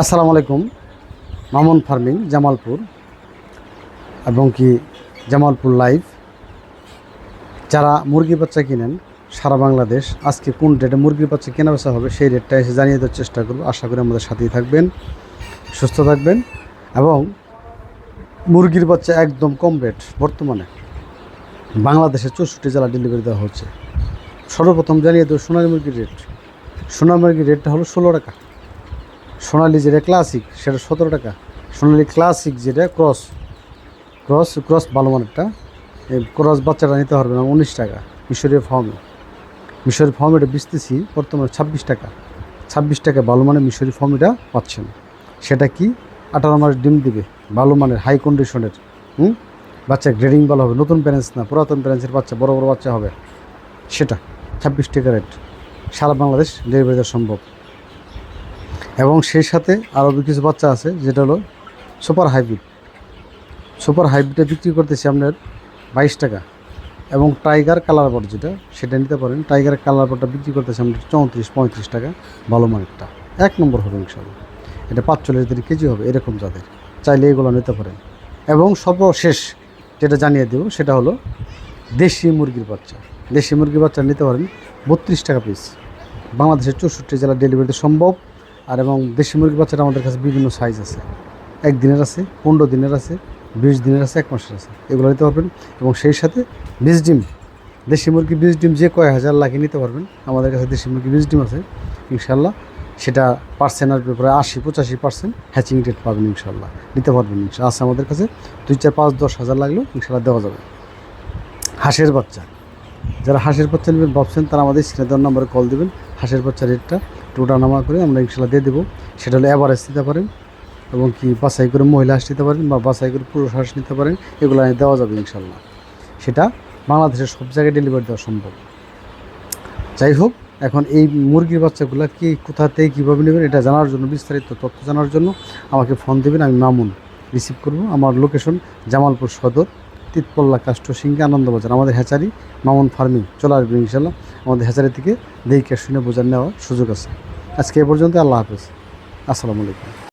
আসসালামু আলাইকুম। মামুন ফার্মিং, জামালপুর। এবং কি জামালপুর লাইভ। যারা মুরগি বাচ্চা কিনেন, সারা বাংলাদেশ, আজকে কোন ডেটে মুরগির বাচ্চা কেনা বেচা হবে সেই রেটটা এসে জানিয়ে দেওয়ার চেষ্টা করব। আশা করি আমাদের সাথেই থাকবেন, সুস্থ থাকবেন। এবং মুরগির বাচ্চা একদম কম রেট বর্তমানে বাংলাদেশের চৌষট্টি জেলা ডেলিভারি দেওয়া হচ্ছে। সর্বপ্রথম জানিয়ে দেবো সোনালী মুরগির রেট সোনা মুরগির রেটটা হলো ষোলো টাকা। সোনালি যেটা ক্লাসিক সেটা সতেরো টাকা। সোনালি ক্লাসিক যেটা ক্রস ক্রস ক্রস ভালো মানেরটা। এই ক্রস বাচ্চাটা নিতে পারবে না, উনিশ টাকা। মিশরীয় ফর্মে মিশরি ফর্ম এটা বেচতেছি, বর্তমানে ছাব্বিশ টাকা। ছাব্বিশ টাকা ভালো মানের মিশরি ফর্ম এটা পাচ্ছেন। সেটা কি? আঠারো মাস ডিম দিবে, ভালো মানের হাই কন্ডিশনের হুম? বাচ্চা গ্রেডিং ভালো হবে, নতুন প্যারেন্টস না, পুরাতন প্যারেন্টসের বাচ্চা, বড় বড় বাচ্চা হবে। সেটা, ছাব্বিশ টাকা রেট সারা বাংলাদেশ ডেলিভারি দেওয়া সম্ভব। এবং সেই সাথে আরও কিছু বাচ্চা আছে, যেটা হলো সুপার হাইব্রিড। সুপার হাইব্রিডটা বিক্রি করতেছি আপনার বাইশ টাকা এবং টাইগার কালার বোর্ড যেটা, সেটা নিতে পারেন। টাইগার কালার বোর্ডটা বিক্রি করতেছি আমরা চৌত্রিশ, পঁয়ত্রিশ টাকা ভালো মানেরটা। এক নম্বর হবে ইনশাল্লাহ এটা পাঁচচল্লিশ দিন কেজি হবে, এরকম যাদের। চাইলে এগুলো নিতে পারেন। এবং সর্বশেষ যেটা জানিয়ে দেবো, সেটা হলো দেশি মুরগির বাচ্চা। দেশি মুরগির বাচ্চা নিতে পারেন বত্রিশ টাকা পিস। বাংলাদেশের চৌষট্টি জেলা ডেলিভারিতে সম্ভব। আর এবং দেশি মুরগির বাচ্চাটা আমাদের কাছে বিভিন্ন সাইজ আছে। এক দিনের আছে, পনেরো দিনের আছে, বিশ দিনের আছে, এক মাসের আছে। এগুলো নিতে পারবেন এবং সেই সাথে বীজ ডিম। দেশি মুরগি বীজ ডিম যে কয় হাজার লাগে নিতে পারবেন, আমাদের কাছে দেশি মুরগি বীজ ডিম আছে ইনশাল্লাহ সেটা পার্সেন্টের ব্যাপারে আশি, পঁচাশি পার্সেন্ট হ্যাচিং রেট পাবেন ইনশাল্লাহ নিতে পারবেন ইনশাল্লাহ আছে আমাদের কাছে দুই, চার, পাঁচ, দশ হাজার লাগলেও ইনশাল্লাহ দেওয়া যাবে। হাঁসের বাচ্চা। যারা হাঁসের বাচ্চা নেবেন ভাবছেন, তারা আমাদের স্ক্রিনে দেওয়ার নম্বরে কল দেবেন। হাঁসের বাচ্চা রেটটা টোটা নামা করে আমরা ইনশাল্লাহ দিয়ে দেবো। সেটা হলো অ্যাভারেজ দিতে পারেন এবং কি বাছাই করে মহিলা হাঁস নিতে পারেন বা বাছাই করে পুরুষ হাঁস নিতে পারেন, এগুলো দেওয়া যাবে ইনশাল্লাহ। সেটা বাংলাদেশের সব জায়গায় ডেলিভারি দেওয়া সম্ভব। যাই হোক, এখন এই মুরগির বাচ্চাগুলো কি, কোথা থেকে কীভাবে নেবেন এটা জানার জন্য, বিস্তারিত তথ্য জানার জন্য আমাকে ফোন দেবেন, আমি মামুন রিসিভ করব। আমার লোকেশন জামালপুর সদর। তিতপল্লা কাষ্টসিংহে আনন্দবাজার আমাদের হ্যাচারি মামুন ফার্মিং, চলে আসবে ইনশাল্লাহ। আমাদের হ্যাচারি থেকে দেখে শুনে বোঝার নেওয়ার সুযোগ আছে। আজকে এ পর্যন্ত আল্লাহ হাফেজ। আসসালামু আলাইকুম।